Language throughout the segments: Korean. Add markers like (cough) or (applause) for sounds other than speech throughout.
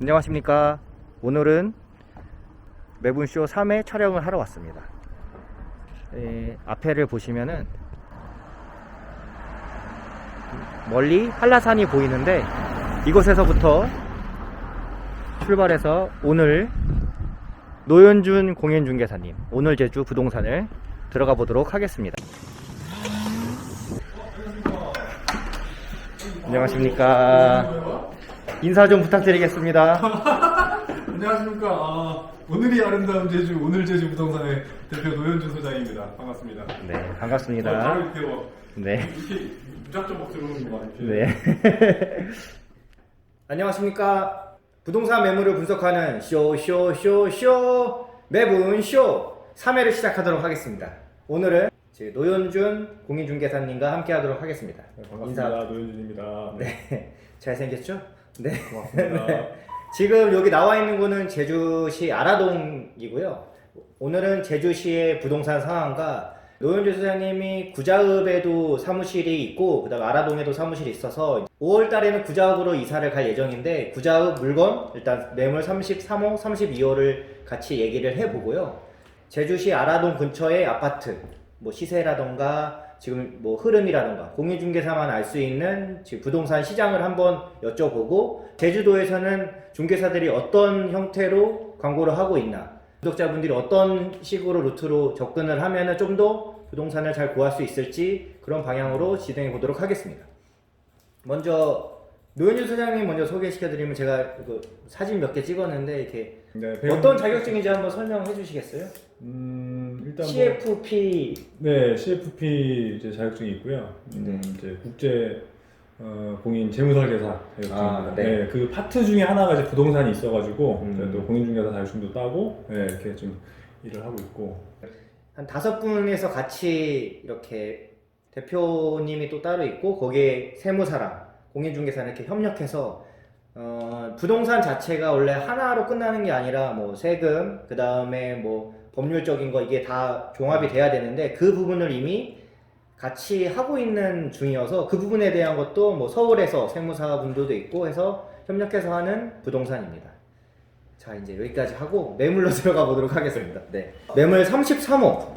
안녕하십니까. 오늘은 매분쇼 3회 촬영을 하러 왔습니다. 에, 앞에를 보시면은 멀리 한라산이 보이는데 이곳에서부터 출발해서 오늘 노현준 공연중개사님 오늘 제주 부동산을 들어가 보도록 하겠습니다. 안녕하십니까. 인사 좀 부탁드리겠습니다. (laughs) 안녕하십니까. 아, 오늘이 아름다운 제주, 오늘 제주 부동산의 대표 노현준 소장입니다. 반갑습니다. 네, 어, 반갑습니다. 바로 이렇게 뭐, 네. 이렇게 무작정 막 들어오는 거 이렇게. 네. (laughs) 안녕하십니까. 부동산 매물을 분석하는 쇼쇼쇼쇼 매분 쇼 3회를 시작하도록 하겠습니다. 오늘은 제 노현준 공인중개사님과 함께 하도록 하겠습니다. 네, 반갑습니다. 노현준입니다. 네. 네. 잘생겼죠? 네. 고맙습니다. (laughs) 지금 여기 나와 있는 곳은 제주시 아라동이고요. 오늘은 제주시의 부동산 상황과 노현주 소장님이 구자읍에도 사무실이 있고 그다음 아라동에도 사무실이 있어서 5월 달에는 구자읍으로 이사를 갈 예정인데 구자읍 물건 일단 매물 33호, 32호를 같이 얘기를 해 보고요. 제주시 아라동 근처의 아파트 뭐 시세라던가 지금 뭐 흐름이라던가 공인중개사만 알 수 있는 지금 부동산 시장을 한번 여쭤보고 제주도에서는 중개사들이 어떤 형태로 광고를 하고 있나 구독자분들이 어떤 식으로 루트로 접근을 하면은 좀 더 부동산을 잘 구할 수 있을지 그런 방향으로 진행해 보도록 하겠습니다. 먼저 노현주 소장님 먼저 소개시켜드리면 제가 그 사진 몇 개 찍었는데 이렇게 네, 어떤 자격증인지 한번 설명해 주시겠어요? 음, 일단 뭐, CFP 네, CFP 이제 자격증이 있고요. 음, 네. 이제 국제 어, 공인 재무설계사 자격증입니다. 아, 네. 네. 그 파트 중에 하나가 이제 부동산이 있어가지고 음. 제가 또 공인중개사 자격증도 따고 네, 이렇게 좀 일을 하고 있고. 한 다섯 분에서 같이 이렇게 대표님이 또 따로 있고 거기에 세무사랑 공인중개사 이렇게 협력해서 어, 부동산 자체가 원래 하나로 끝나는 게 아니라 뭐 세금 그 다음에 뭐 법률적인 거 이게 다 종합이 돼야 되는데 그 부분을 이미 같이 하고 있는 중이어서 그 부분에 대한 것도 뭐 서울에서 세무사 분들도 있고 해서 협력해서 하는 부동산입니다. 자 이제 여기까지 하고 매물로 (laughs) 들어가 보도록 하겠습니다. 네. 매물 33호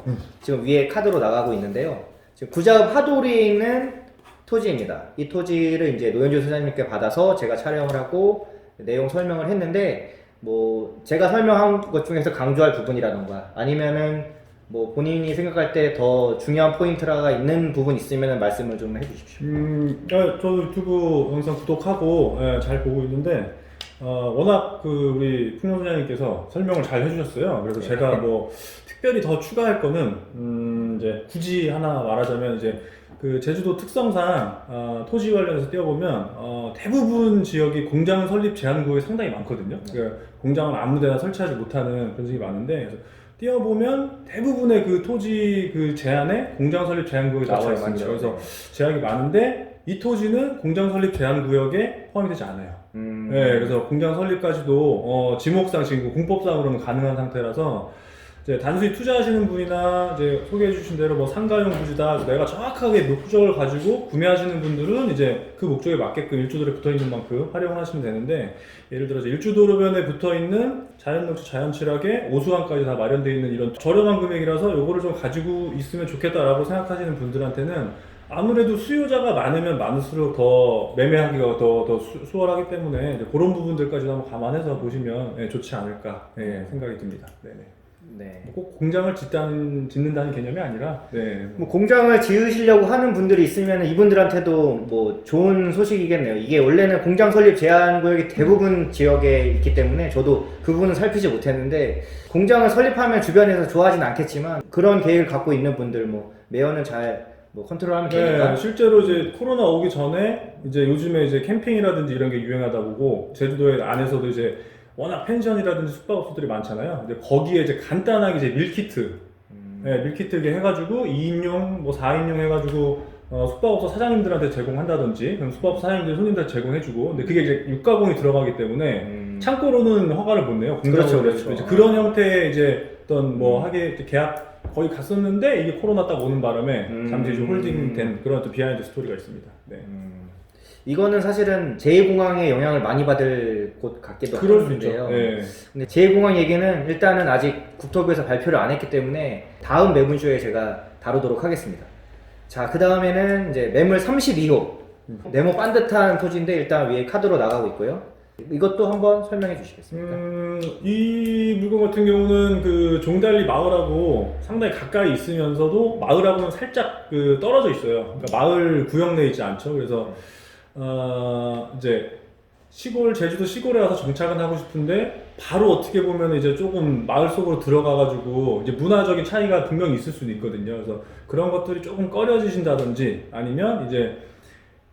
지금 위에 카드로 나가고 있는데요. 지금 구자읍 하도리에 있는 토지입니다. 이 토지를 이제 노현주 소장님께 받아서 제가 촬영을 하고 내용 설명을 했는데 뭐 제가 설명한 것 중에서 강조할 부분이라던가 아니면은 뭐 본인이 생각할 때 더 중요한 포인트가 있는 부분 있으면 말씀을 좀 해주십시오. 음, 어, 저도 유튜브 영상 구독하고 예, 잘 보고 있는데 어, 워낙 그 우리 풍년 소장님께서 설명을 잘 해주셨어요. 그래서 네. 제가 뭐 특별히 더 추가할 거는 음, 이제 굳이 하나 말하자면 이제 그 제주도 특성상 어, 토지 관련해서 띄워보면 어, 대부분 지역이 공장 설립 제한 구역이 상당히 많거든요. 그러니까 공장을 아무데나 설치하지 못하는 그런 지역이 많은데 그래서 띄워보면 대부분의 그 토지 그 제한에 공장 설립 제한 구역이 나와 맞아요, 있습니다. 맞아요. 그래서 제약이 많은데 이 토지는 공장 설립 제한 구역에 포함이 되지 않아요. 음, 네, 그래서 공장 설립까지도 어, 지목상 지금 공법상으로는 가능한 상태라서 이제 단순히 투자하시는 분이나 이제 소개해 주신 대로 뭐 상가용 부지다 내가 정확하게 목적을 가지고 구매하시는 분들은 이제 그 목적에 맞게끔 일주도로에 붙어 있는 만큼 활용을 하시면 되는데 예를 들어서 일주도로변에 붙어 있는 자연녹지 자연칠하게 오수관까지 다 마련되어 있는 이런 저렴한 금액이라서 요거를 좀 가지고 있으면 좋겠다라고 생각하시는 분들한테는 아무래도 수요자가 많으면 많을수록 더 매매하기가 더, 더 수, 수월하기 때문에 이제 그런 부분들까지 한번 감안해서 보시면 예, 좋지 않을까 예, 생각이 듭니다. 네네. 네. 꼭 공장을 짓다는, 짓는다는 개념이 아니라 네. 뭐 공장을 지으시려고 하는 분들이 있으면 이분들한테도 뭐 좋은 소식이겠네요. 이게 원래는 공장 설립 제한 구역이 대부분 지역에 있기 때문에 저도 그 부분은 살피지 못했는데 공장을 설립하면 주변에서 좋아하진 않겠지만 그런 계획을 갖고 있는 분들 뭐 매연은 잘 뭐 컨트롤하면 되니까 네, 실제로 이제 코로나 오기 전에 이제 요즘에 이제 캠핑이라든지 이런 게 유행하다 보고 제주도에 안에서도 이제 워낙 펜션이라든지 숙박업소들이 많잖아요. 이제 거기에 이제 간단하게 이제 밀키트, 음, 네, 밀키트 이렇게 해가지고 2인용, 뭐 4인용 해가지고 어, 숙박업소 사장님들한테 제공한다든지 그럼 숙박업소 사장님들 손님들 제공해주고 근데 그게 이제 유가공이 들어가기 때문에 음, 창고로는 허가를 못 내요. 그렇죠, 그렇죠. 이제 그런 형태의 이제 어떤 뭐 음. 하게 계약 거의 갔었는데 이게 코로나 딱 오는 바람에 음. 잠시 좀 홀딩된 그런 또 비하인드 스토리가 있습니다. 네. 음, 이거는 사실은 제2공항의 영향을 많이 받을 곳 같기도 그럴 수 있죠. 한데요. 예. 근데 제2공항 얘기는 일단은 아직 국토부에서 발표를 안 했기 때문에 다음 매분쇼에 제가 다루도록 하겠습니다. 자, 그 다음에는 이제 매물 32호. 네모 반듯한 토지인데 일단 위에 카드로 나가고 있고요. 이것도 한번 설명해 주시겠습니까? 음, 이 물건 같은 경우는 그 종달리 마을하고 상당히 가까이 있으면서도 마을하고는 살짝 그 떨어져 있어요. 그러니까 마을 구역 내에 있지 않죠. 그래서 어, 이제 시골 제주도 시골에 와서 정착은 하고 싶은데 바로 어떻게 보면 이제 조금 마을 속으로 들어가가지고 이제 문화적인 차이가 분명히 있을 수는 있거든요. 그래서 그런 것들이 조금 꺼려지신다든지 아니면 이제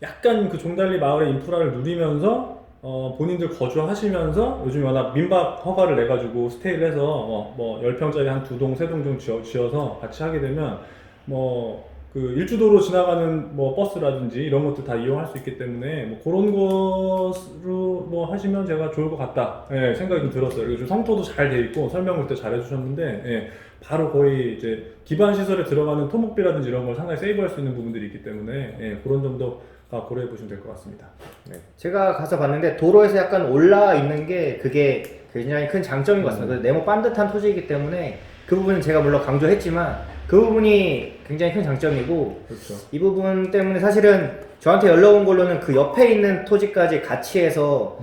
약간 그 종달리 마을의 인프라를 누리면서 어, 본인들 거주하시면서 요즘 워낙 민박 허가를 내가지고 스테이를 해서 어, 뭐 10평짜리 한 두 동, 세동 정도 지어, 지어서 같이 하게 되면 뭐 그 일주도로 지나가는 뭐 버스라든지 이런 것들 다 이용할 수 있기 때문에 뭐 그런 것으로 뭐 하시면 제가 좋을 것 같다 예, 생각이 좀 들었어요. 그리고 좀 성토도 잘 돼 있고 설명을 때잘 해주셨는데 예, 바로 거의 이제 기반 시설에 들어가는 토목비라든지 이런 걸 상당히 세이브할 수 있는 부분들이 있기 때문에 예, 그런 점도 다 고려해 보시면 될 것 같습니다. 네. 제가 가서 봤는데 도로에서 약간 올라 있는 게 그게 굉장히 큰 장점인 것 같습니다. 그래서 네모 반듯한 토지이기 때문에 그 부분은 제가 물론 강조했지만 그 부분이 굉장히 큰 장점이고 그렇죠. 이 부분 때문에 사실은 저한테 연락 온 걸로는 그 옆에 있는 토지까지 같이 해서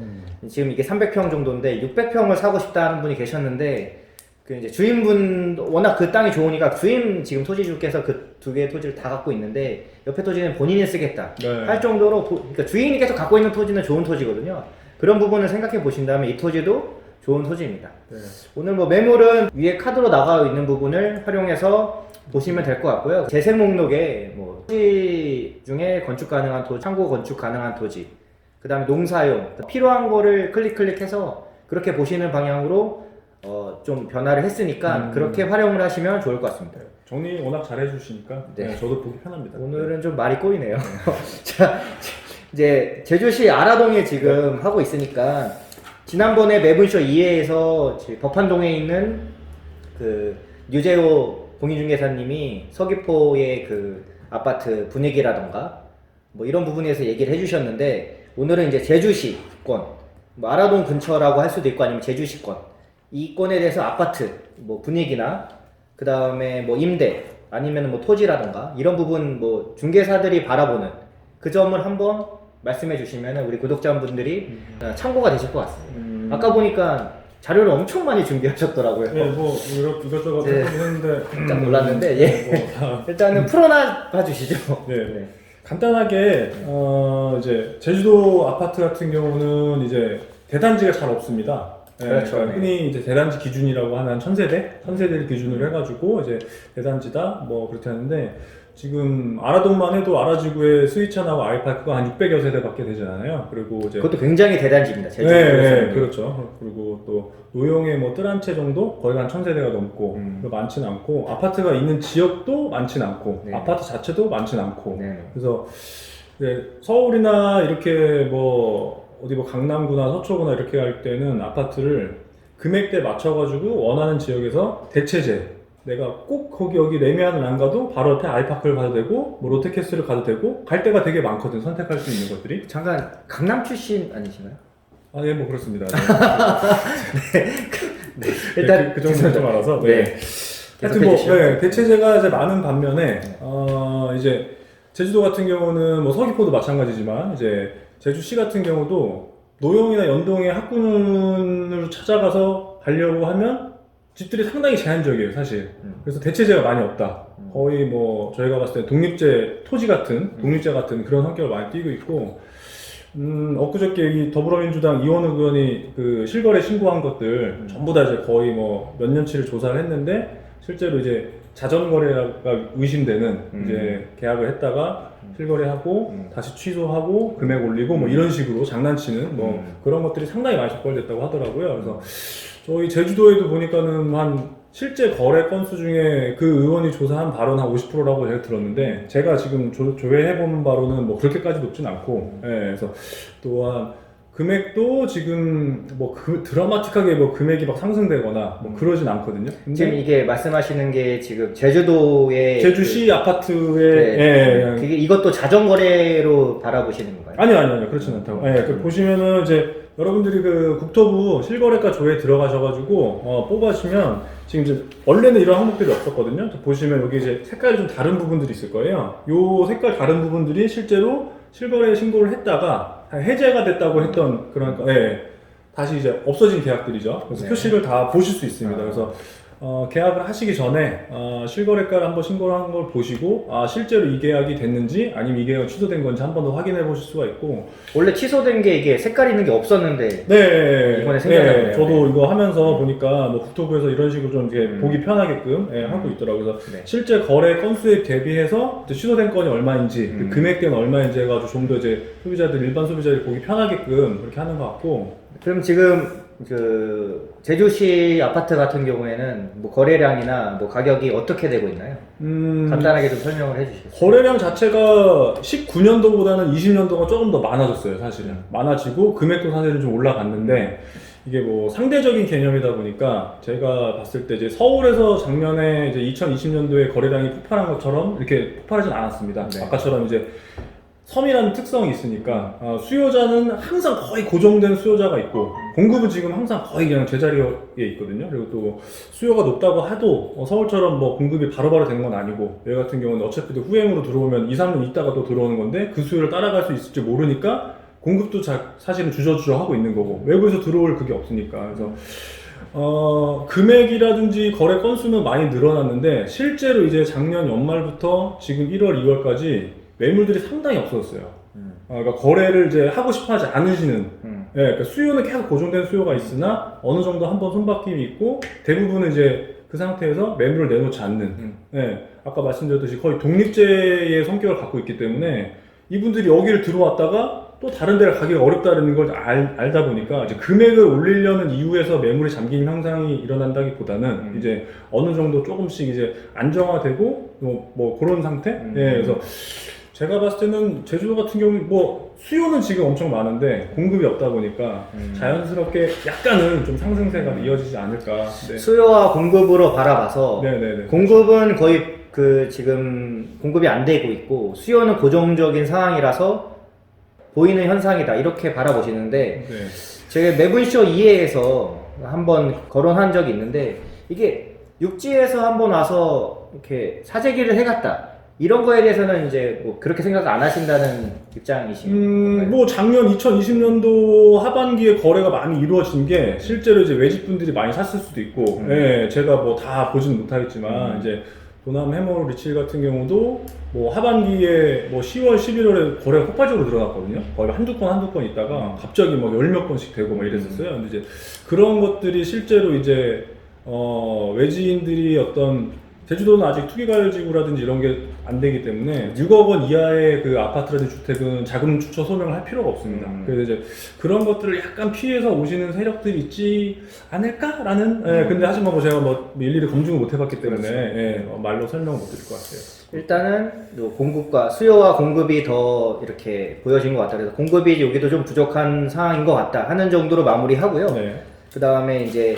지금 이게 300평 정도인데 600평을 사고 싶다 하는 분이 계셨는데 그 이제 주인분 워낙 그 땅이 좋으니까 주인 지금 토지주께서 그 두 개의 토지를 다 갖고 있는데 옆에 토지는 본인이 쓰겠다 네. 할 정도로 도- 그러니까 주인이 계속 갖고 있는 토지는 좋은 토지거든요. 그런 부분을 생각해 보신다면 이 토지도 좋은 토지입니다. 네. 오늘 뭐 매물은 위에 카드로 나가 있는 부분을 활용해서 보시면 될 것 같고요. 재생 목록에 뭐 토지 중에 건축 가능한 토지, 창고 건축 가능한 토지, 그 다음에 농사용 필요한 거를 클릭 클릭해서 그렇게 보시는 방향으로 어, 좀 변화를 했으니까 음. 그렇게 활용을 하시면 좋을 것 같습니다. 정리 워낙 잘 해주시니까 네. 네, 저도 보기 편합니다. 오늘은 좀 말이 꼬이네요. (laughs) 자, 이제 제주시 아라동에 지금 하고 있으니까 지난번에 매분쇼 2회에서 법한동에 있는 그 유재호 공인중개사님이 서귀포의 그 아파트 분위기라던가 뭐 이런 부분에서 얘기를 해주셨는데 오늘은 이제 제주시권 뭐 아라동 근처라고 할 수도 있고 아니면 제주시권 이 건에 대해서 아파트 뭐 분위기나 그 다음에 뭐 임대 아니면 뭐 토지라던가 이런 부분 뭐 중개사들이 바라보는 그 점을 한번 말씀해 주시면 우리 구독자분들이 어, 참고가 되실 것 같습니다. 음. 아까 보니까 자료를 엄청 많이 준비하셨더라고요. 네, 뭐 이것 이것저것 네. 했는데 깜짝 놀랐는데 예. 뭐 다, (laughs) 일단은 풀어놔 주시죠. 네. 간단하게 어, 이제 제주도 아파트 같은 경우는 이제 대단지가 잘 없습니다. 네, 그렇죠. 그러니까 흔히 이제 대단지 기준이라고 하는 천세대, 천세대를 기준으로 해가지고 이제 대단지다 뭐 그렇게 하는데 지금 아라동만 해도 아라지구의 스위천하고 아이파크가 한 600여 세대밖에 되지 않아요. 그리고 이제 그것도 굉장히 대단지입니다. 네. 네, 그렇죠. 그리고 또 노용의 뭐 뜰한채 정도 거의 한 천세대가 넘고 음. 많지는 않고 아파트가 있는 지역도 많지는 않고 네. 아파트 자체도 많지는 않고 네. 그래서 서울이나 이렇게 뭐 어디 뭐 강남구나 서초구나 이렇게 갈 때는 아파트를 금액대 맞춰가지고 원하는 지역에서 대체제 내가 꼭 거기 여기 레미안을 안 가도 바로 옆에 아이파크를 가도 되고 뭐 롯데캐슬을 가도 되고 갈 데가 되게 많거든 선택할 수 있는 것들이 잠깐 강남 출신 아니신가요? 아, 예, 뭐 그렇습니다. (laughs) 네. 일단 그, 그 정도 좀 알아서. 네. 네. 하여튼 뭐. 네, 대체제가 이제 많은 반면에 어, 이제 제주도 같은 경우는 뭐 서귀포도 마찬가지지만 이제 제주시 같은 경우도 노영이나 연동의 학군을 찾아가서 가려고 하면 집들이 상당히 제한적이에요, 사실. 음. 그래서 대체제가 많이 없다. 음. 거의 뭐 저희가 봤을 때 독립제 토지 같은 독립제 같은 그런 성격을 많이 띠고 있고 음, 엊그저께 이 더불어민주당 이원우 의원이 그 실거래 신고한 것들 음. 전부 다 이제 거의 뭐 몇 년치를 조사를 했는데 실제로 이제 자전거래가 의심되는 음. 이제 계약을 했다가 실거래하고 음. 다시 취소하고 금액 올리고 뭐 이런 식으로 장난치는 뭐 음. 그런 것들이 상당히 많이 적발됐다고 하더라고요. 그래서 저희 제주도에도 보니까는 한 실제 거래 건수 중에 그 의원이 조사한 바로는 한 50%라고 제가 들었는데 제가 지금 조, 조회해본 바로는 뭐 그렇게까지 높진 않고 예, 그래서 또한 금액도 지금 뭐 그, 드라마틱하게 뭐 금액이 막 상승되거나 뭐 그러진 않거든요. 지금 근데 이게 말씀하시는 게 지금 제주도의 제주시 아파트에 그, 네. 예, 예, 그게 이것도 자전거래로 바라보시는 건가요? 아니요, 아니요, 아니요. 그렇진 않다고. 예, 그 보시면은 이제 여러분들이 그 국토부 실거래가 조에 들어가셔가지고 어, 뽑아시면 지금 이제 원래는 이런 항목들이 없었거든요. 저 보시면 여기 이제 색깔이 좀 다른 부분들이 있을 거예요. 요 색깔 다른 부분들이 실제로 실거래 신고를 했다가 다 해제가 됐다고 했던 그런 거, 예. 다시 이제 없어진 계약들이죠. 그래서 네. 표시를 다 보실 수 있습니다. 아. 그래서 어, 계약을 하시기 전에 어, 실거래가를 한번 신고를 한 걸 보시고 아, 실제로 이 계약이 됐는지 아니면 이 계약이 취소된 건지 한 번 더 확인해 보실 수가 있고 원래 취소된 게 이게 색깔 있는 게 없었는데 네, 이번에 생겼나 보네요. 저도 이거 하면서 보니까 뭐 국토부에서 이런 식으로 좀 이렇게 음. 보기 편하게끔 예, 음. 하고 있더라고요. 그래서 네. 실제 거래 건수에 대비해서 이제 취소된 건이 얼마인지 음. 그 금액대는 얼마인지 해가지고 좀 더 이제 소비자들 일반 소비자들이 보기 편하게끔 그렇게 하는 것 같고 그럼 지금 그 제주시 아파트 같은 경우에는 뭐 거래량이나 뭐 가격이 어떻게 되고 있나요? 음, 간단하게 좀 설명을 해주시겠어요? 거래량 자체가 19년도보다는 20년도가 조금 더 많아졌어요, 사실은. 많아지고 금액도 사실은 좀 올라갔는데 이게 뭐 상대적인 개념이다 보니까 제가 봤을 때 이제 서울에서 작년에 이제 2020년도에 거래량이 폭발한 것처럼 이렇게 폭발하진 않았습니다. 네. 아까처럼 이제 섬이라는 특성이 있으니까 어, 수요자는 항상 거의 고정된 수요자가 있고 공급은 지금 항상 거의 그냥 제자리에 있거든요. 그리고 또 수요가 높다고 하도 어, 서울처럼 뭐 공급이 바로바로 되는 건 아니고 여기 같은 경우는 어차피 또 후행으로 들어오면 2, 3년 있다가 또 들어오는 건데 그 수요를 따라갈 수 있을지 모르니까 공급도 자, 사실은 주저주저 하고 있는 거고 외부에서 들어올 그게 없으니까 그래서 어, 금액이라든지 거래 건수는 많이 늘어났는데 실제로 이제 작년 연말부터 지금 1월, 2월까지 매물들이 상당히 없어졌어요. 음. 어, 그러니까 거래를 이제 하고 싶어 하지 않으시는 음. 예, 그러니까 수요는 계속 고정된 수요가 있으나 어느 정도 한번 손바뀜이 있고 대부분은 이제 그 상태에서 매물을 내놓지 않는 음. 예, 아까 말씀드렸듯이 거의 독립제의 성격을 갖고 있기 때문에 이분들이 여기를 들어왔다가 또 다른 데를 가기가 어렵다는 걸 알, 알다 보니까 이제 금액을 올리려는 이유에서 매물이 잠긴 현상이 일어난다기보다는 음. 이제 어느 정도 조금씩 이제 안정화되고 뭐, 뭐 그런 상태? 음. 예, 그래서 제가 봤을 때는 제주도 같은 경우는 뭐 수요는 지금 엄청 많은데 공급이 없다 보니까 음. 자연스럽게 약간은 좀 상승세가 이어지지 않을까. 네. 수요와 공급으로 바라봐서 네네네. 공급은 거의 그 지금 공급이 안 되고 있고 수요는 고정적인 상황이라서 보이는 현상이다 이렇게 바라보시는데 네. 제가 매분쇼 2회에서 한번 거론한 적이 있는데 이게 육지에서 한번 와서 이렇게 사재기를 해갔다 이런 거에 대해서는 이제 뭐 그렇게 생각 안 하신다는 입장이신 음, 건가요? 뭐 작년 2020년도 하반기에 거래가 많이 이루어진 게 실제로 이제 외집분들이 많이 샀을 수도 있고, 음. 예, 제가 뭐 다 보진 못하겠지만 음. 이제 도남 해머 리칠 같은 경우도 뭐 하반기에 뭐 10월, 11월에 거래가 폭발적으로 들어갔거든요. 거의 한두 건 한두 건 있다가 갑자기 막 열 몇 건씩 되고 막 이랬었어요. 근데 이제 그런 것들이 실제로 이제 어, 외지인들이 어떤 제주도는 아직 투기가열지구라든지 이런 게 안 되기 때문에 6억 원 이하의 그 아파트라든지 주택은 자금 추처 소명을 할 필요가 없습니다. 음. 그래서 이제 그런 것들을 약간 피해서 오시는 세력들이 있지 않을까라는. 예, 음. 근데 하지만 뭐 제가 뭐 일일이 검증을 못 해봤기 때문에 그렇죠. 예, 어, 말로 설명을 못 드릴 것 같아요. 일단은 또 공급과 수요와 공급이 더 이렇게 보여진 것 같다. 그래서 공급이 여기도 좀 부족한 상황인 것 같다 하는 정도로 마무리하고요. 네. 그 다음에 이제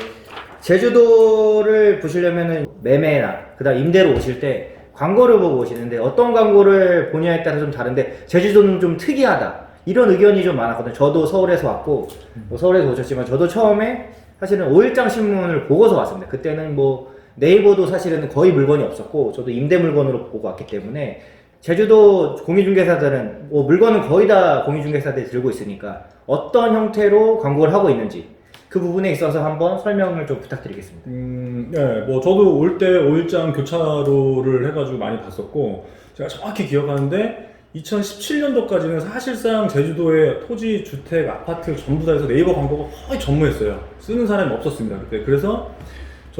제주도를 보시려면은 매매나 그다음 임대로 오실 때 광고를 보고 오시는데 어떤 광고를 보냐에 따라 좀 다른데 제주도는 좀 특이하다 이런 의견이 좀 많았거든요. 저도 서울에서 왔고 뭐 서울에서 오셨지만 저도 처음에 사실은 5일장 신문을 보고서 왔습니다. 그때는 뭐 네이버도 사실은 거의 물건이 없었고 저도 임대 물건으로 보고 왔기 때문에 제주도 공인중개사들은 뭐 물건은 거의 다 공인중개사들이 들고 있으니까 어떤 형태로 광고를 하고 있는지 그 부분에 있어서 한번 설명을 좀 부탁드리겠습니다. 음, 네, 뭐 저도 올 때 5일장 교차로를 해가지고 많이 봤었고 제가 정확히 기억하는데 2017년도까지는 사실상 제주도의 토지, 주택, 아파트 전부 다 해서 네이버 광고가 거의 전무했어요. 쓰는 사람이 없었습니다 그때. 그래서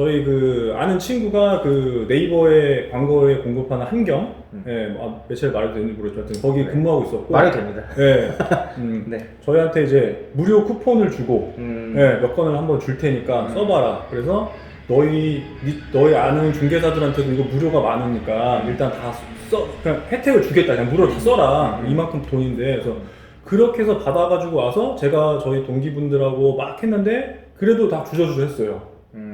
저희 그 아는 친구가 그 네이버에 광고에 공급하는 한경, 음. 예, 뭐 아, 매체를 말해도 되는지 모르겠지만 하여튼 거기 네. 근무하고 있었고, 말이 됩니다. 예, (laughs) 음, 네. 저희한테 이제 무료 쿠폰을 주고 음, 네, 몇 건을 한번 줄 테니까 음. 써봐라. 그래서 너희 니- 너희 아는 중개사들한테도 이거 무료가 많으니까 일단 다 써, 그냥 혜택을 주겠다. 그냥 무료로 다 써라. 음. 이만큼 돈인데. 그래서 그렇게 해서 받아가지고 와서 제가 저희 동기분들하고 막 했는데 그래도 다 주저주저 했어요.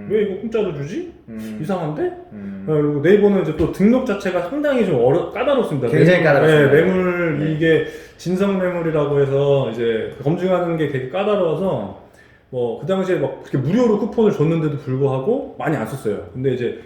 음, 왜 이거 공짜로 주지? 음, 이상한데? 음, 네, 그리고 네이버는 이제 또 등록 자체가 상당히 좀 어려 까다롭습니다. 굉장히 까다롭습니다. 네, 매물 네. 이게 진성 매물이라고 해서 이제 검증하는 게 되게 까다로워서 뭐 그 당시에 막 그렇게 무료로 쿠폰을 줬는데도 불구하고 많이 안 썼어요. 근데 이제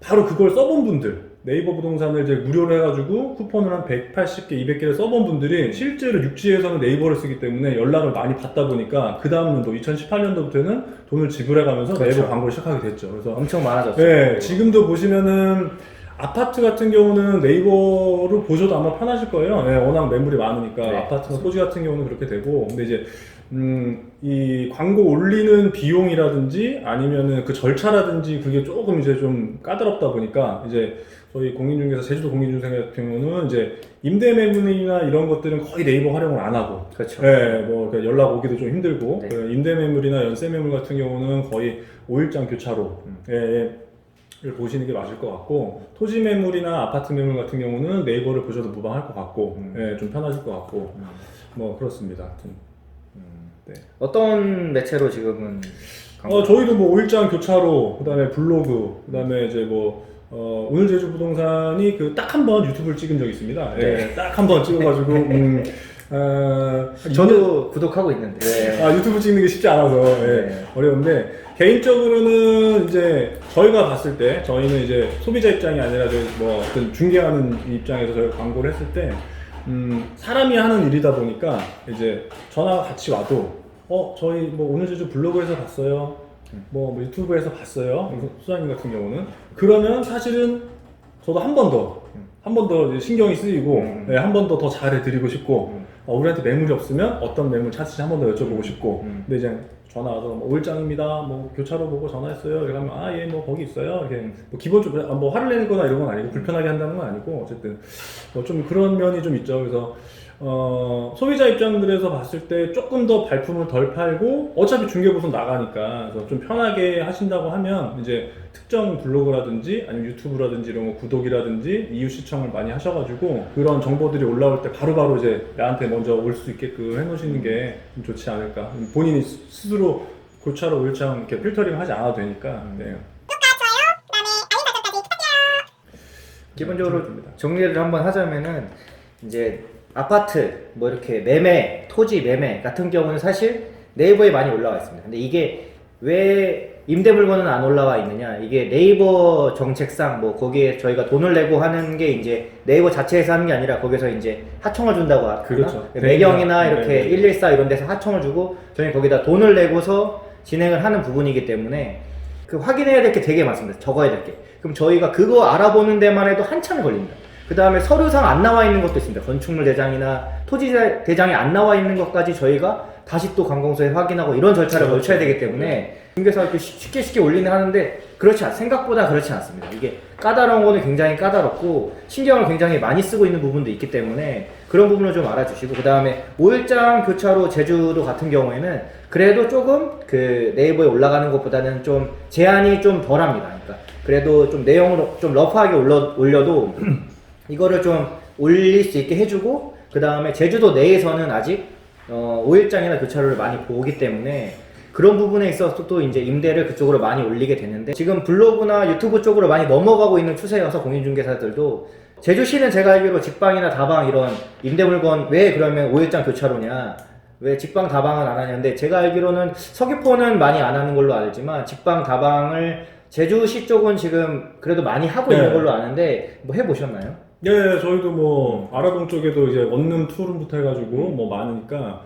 바로 그걸 써본 분들 네이버 부동산을 이제 무료로 해가지고 쿠폰을 한 180개, 200개를 써본 분들이 실제로 육지에서는 네이버를 쓰기 때문에 연락을 많이 받다 보니까 그 다음 년도 2018년도부터는 돈을 지불해가면서 그렇죠. 네이버 광고를 시작하게 됐죠. 그래서 엄청 많아졌어요. 네, 지금도 보시면은 아파트 같은 경우는 네이버로 보셔도 아마 편하실 거예요. 네, 워낙 매물이 많으니까 네. 아파트나 토지 같은 경우는 그렇게 되고, 근데 이제 음, 이 광고 올리는 비용이라든지 아니면은 그 절차라든지 그게 조금 이제 좀 까다롭다 보니까 이제 저희 공인중개사 제주도 공인중개사 같은 경우는 이제 임대 매물이나 이런 것들은 거의 네이버 활용을 안 하고 그렇죠. 네, 뭐 그러니까 연락 오기도 좀 힘들고 네. 그 임대 매물이나 연세 매물 같은 경우는 거의 5일장 교차로 음. 예, 예, 를 보시는 게 맞을 것 같고 토지 매물이나 아파트 매물 같은 경우는 네이버를 보셔도 무방할 것 같고 음. 예, 좀 편하실 것 같고 음. 뭐 그렇습니다. 하여튼. 음. 네. 어떤 매체로 지금은 어, 저희도 뭐 5일장 교차로 그다음에 블로그 그다음에 이제 뭐 어, 오늘 제주 부동산이 그 딱 한 번 유튜브를 찍은 적이 있습니다. 예, 네. 딱 한 번 찍어가지고 (laughs) 음, 어, 저도 구독하고 있는데 아 유튜브 찍는 게 쉽지 않아서 예, 네. 어려운데 개인적으로는 이제 저희가 봤을 때 저희는 이제 소비자 입장이 아니라 이제 뭐 어떤 중개하는 입장에서 저희가 광고를 했을 때 음, 사람이 하는 일이다 보니까 이제 전화가 같이 와도 어 저희 뭐 오늘 제주 블로그에서 봤어요 뭐, 뭐 유튜브에서 봤어요. 수장님 같은 경우는. 그러면 사실은 저도 한 번 더 한 번 더 신경이 쓰이고 음. 네, 한번 더 더 잘해드리고 싶고 음. 어, 우리한테 매물이 없으면 어떤 매물 찾을지 한번 더 여쭤보고 싶고 음. 근데 이제 전화 와서 뭐 오일장입니다. 뭐 교차로 보고 전화했어요. 이러면 아 예 뭐 거기 있어요. 이렇게 뭐 기본적으로 아, 뭐 화를 내는 거나 이런 건 아니고 불편하게 한다는 건 아니고 어쨌든 뭐 좀 그런 면이 좀 있죠. 그래서 어 소비자 입장들에서 봤을 때 조금 더 발품을 덜 팔고 어차피 중개부서 나가니까 그래서 좀 편하게 하신다고 하면 이제 특정 블로그라든지 아니면 유튜브라든지 이런 거 구독이라든지 이유 시청을 많이 하셔가지고 그런 정보들이 올라올 때 바로바로 이제 나한테 먼저 올 수 있게끔 해놓으시는 게 좀 좋지 않을까. 본인이 스- 스스로 고차로 오일장 이렇게 필터링 하지 않아도 되니까. 네. 기본적으로 정리를 한번 하자면은 이제 아파트 뭐 이렇게 매매 토지 매매 같은 경우는 사실 네이버에 많이 올라와 있습니다. 근데 이게 왜 임대 물건은 안 올라와 있느냐? 이게 네이버 정책상 뭐 거기에 저희가 돈을 내고 하는 게 이제 네이버 자체에서 하는 게 아니라 거기서 이제 하청을 준다고 하나? 그렇죠. 매경이나 네, 이렇게 네. 114 이런 데서 하청을 주고 저희 거기다 돈을 내고서 진행을 하는 부분이기 때문에 그 확인해야 될 게 되게 많습니다. 적어야 될 게. 그럼 저희가 그거 알아보는 데만 해도 한참이 걸립니다. 그 다음에 서류상 안 나와 있는 것도 있습니다. 건축물 대장이나 토지 대- 대장이 안 나와 있는 것까지 저희가 다시 또 관공서에 확인하고 이런 절차를 그렇죠. 거쳐야 되기 때문에 중개사 이렇게 쉽- 쉽게 쉽게 올리는 하는데 그렇지 않, 생각보다 그렇지 않습니다. 이게 까다로운 거는 굉장히 까다롭고 신경을 굉장히 많이 쓰고 있는 부분도 있기 때문에 그런 부분을 좀 알아주시고 그 다음에 5일장 교차로 제주도 같은 경우에는 그래도 조금 그 네이버에 올라가는 것보다는 좀 제한이 좀 덜합니다. 그러니까 그래도 좀 내용을 좀 러프하게 올려, 올려도 이거를 좀 올릴 수 있게 해주고 그 다음에 제주도 내에서는 아직 어, 5일장이나 교차로를 많이 보기 때문에 그런 부분에 있어서 또 이제 임대를 그쪽으로 많이 올리게 되는데 지금 블로그나 유튜브 쪽으로 많이 넘어가고 있는 추세여서 공인중개사들도 제주시는 제가 알기로 직방이나 다방 이런 임대 물건 왜 그러면 5일장 교차로냐 왜 직방 다방은 안 하냐는데 제가 알기로는 서귀포는 많이 안 하는 걸로 알지만 직방 다방을 제주시 쪽은 지금 그래도 많이 하고 있는 네. 걸로 아는데 뭐 해보셨나요? 예, 저희도 뭐 아라동 쪽에도 이제 원룸 투룸부터 해가지고 뭐 많으니까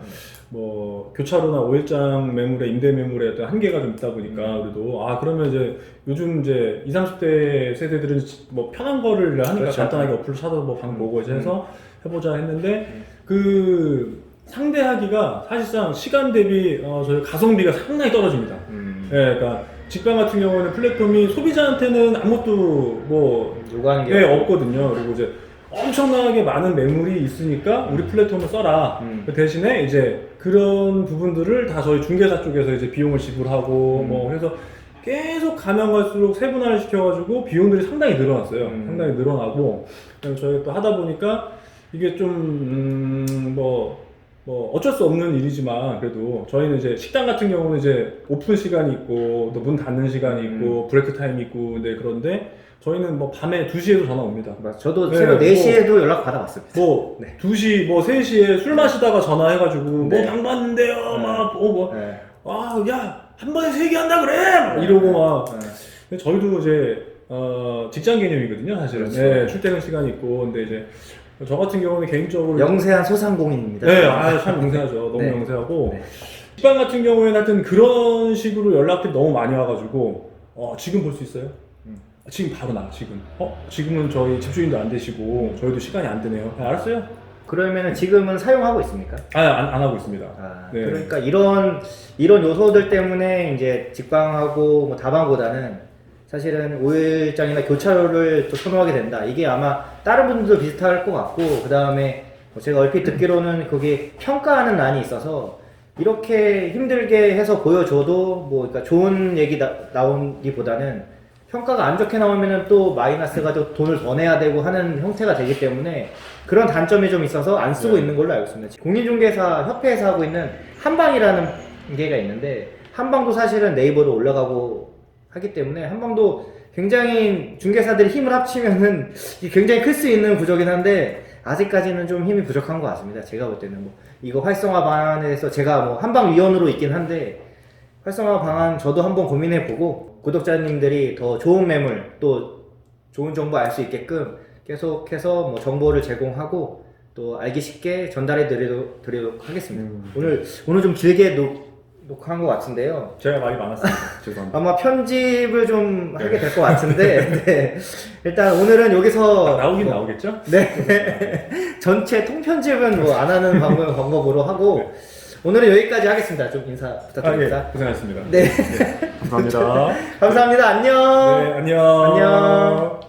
뭐 교차로나 오일장 매물에 임대 매물에 어떤 한계가 좀 있다 보니까 그래도 아 그러면 이제 요즘 이제 20, 30대 세대들은 뭐 편한 거를 하니까 그렇죠. 간단하게 어플 찾아서 뭐방 보고 이제 해서 해보자 했는데 음. 그 상대하기가 사실상 시간 대비 어, 저희 가성비가 상당히 떨어집니다. 음. 예, 그러니까 직방 같은 경우는 플랫폼이 소비자한테는 아무것도 뭐 요구하는 게 네. 없거든요. 그리고 이제 엄청나게 많은 매물이 있으니까 우리 플랫폼을 써라. 음. 그 대신에 이제 그런 부분들을 다 저희 중개사 쪽에서 이제 비용을 지불하고 음. 뭐 해서 계속 가면 갈수록 세분화를 시켜가지고 비용들이 상당히 늘어났어요. 음. 상당히 늘어나고 그다음에 저희 또 하다 보니까 이게 좀, 음, 뭐, 뭐 어쩔 수 없는 일이지만 그래도 저희는 이제 식당 같은 경우는 이제 오픈 시간이 있고 또 문 닫는 시간이 있고 브레이크 타임이 있고 근데 그런데 저희는 뭐 밤에 2시에도 전화 옵니다. 맞아. 저도 네, 새벽 뭐- 4시에도 연락 받아봤습니다. 뭐 네. 2시 뭐 3시에 술 마시다가 전화해가지고 네. 뭐방 봤는데요 네. 막어뭐 네. 아, 야, 한 번에 세 개 한다 그래! 막 이러고 막. 네. 근데 저희도 이제, 어, 직장 개념이거든요, 사실은. 그렇죠. 네, 출퇴근 시간이 있고. 근데 이제, 저 같은 경우는 개인적으로. 영세한 소상공인입니다. 네, 아, 참 영세하죠. 너무 네. 영세하고. 네. 식당 같은 경우에는 하여튼 그런 식으로 연락들이 너무 많이 와가지고, 어, 지금 볼 수 있어요? 음. 아, 지금 바로 나, 지금. 어, 지금은 저희 집주인도 안 되시고, 저희도 시간이 안 되네요. 아, 알았어요? 그러면은 지금은 사용하고 있습니까? 아, 안, 안 하고 있습니다. 아, 네. 그러니까 이런 이런 요소들 때문에 이제 직방하고 뭐 다방보다는 사실은 5일장이나 교차로를 또 선호하게 된다. 이게 아마 다른 분들도 비슷할 것 같고 그 다음에 제가 얼핏 듣기로는 거기 평가하는 난이 있어서 이렇게 힘들게 해서 보여줘도 뭐 그러니까 좋은 얘기 나, 나오기보다는 평가가 안 좋게 나오면은 또 마이너스가 또 돈을 더 내야 되고 하는 형태가 되기 때문에 그런 단점이 좀 있어서 안 쓰고 네. 있는 걸로 알고 있습니다. 공인중개사 협회에서 하고 있는 한방이라는 게가 있는데 한방도 사실은 네이버로 올라가고 하기 때문에 한방도 굉장히 중개사들이 힘을 합치면은 굉장히 클 수 있는 구조긴 한데 아직까지는 좀 힘이 부족한 것 같습니다. 제가 볼 때는 뭐 이거 활성화 방안에 대해서 제가 뭐 한방 위원으로 있긴 한데 활성화 방안 저도 한번 고민해 보고 구독자님들이 더 좋은 매물 또 좋은 정보 알 수 있게끔 계속해서 뭐 정보를 제공하고 또 알기 쉽게 전달해 드리도록, 드리도록 하겠습니다. 음. 오늘 오늘 좀 길게 녹, 녹화한 것 같은데요. 제가 말이 많았습니다. (laughs) 죄송합니다. 아마 편집을 좀 네. 하게 될 것 같은데 네. 일단 오늘은 여기서 아, 나오긴 뭐 나오겠죠? 네. 전체 통편집은 뭐 안 하는 방법, (laughs) 방법으로 하고 오늘은 여기까지 하겠습니다. 좀 인사 아, 부탁드립니다. 예. 고생하셨습니다. 네. 감사합니다. (laughs) 감사합니다. 안녕. 네, 안녕. 안녕.